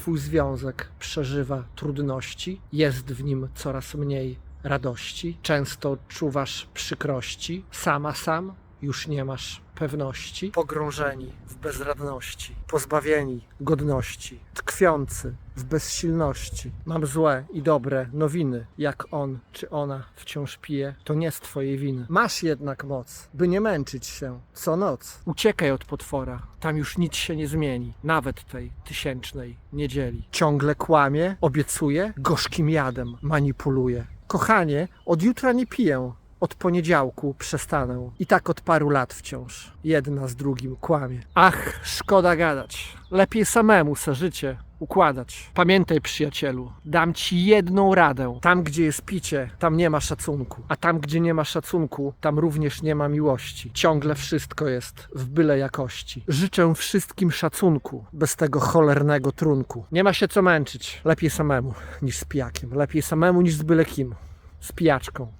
twój związek przeżywa trudności, jest w nim coraz mniej radości, często odczuwasz przykrości, sama sam już nie masz pewności, pogrążeni w bezradności, pozbawieni godności, tkwiący w bezsilności. Mam złe i dobre nowiny, jak on czy ona wciąż pije, to nie z twojej winy. Masz jednak moc, by nie męczyć się co noc. Uciekaj od potwora, tam już nic się nie zmieni, nawet tej tysięcznej niedzieli. Ciągle kłamie, obiecuje, gorzkim jadem manipuluje. Kochanie, od jutra nie piję, od poniedziałku przestanę. I tak od paru lat wciąż. Jedna z drugim kłamie. Ach, szkoda gadać. Lepiej samemu se życie układać. Pamiętaj, przyjacielu, dam ci jedną radę. Tam, gdzie jest picie, tam nie ma szacunku. A tam, gdzie nie ma szacunku, tam również nie ma miłości. Ciągle wszystko jest w byle jakości. Życzę wszystkim szacunku, bez tego cholernego trunku. Nie ma się co męczyć. Lepiej samemu niż z pijakiem. Lepiej samemu niż z byle kim. Z pijaczką.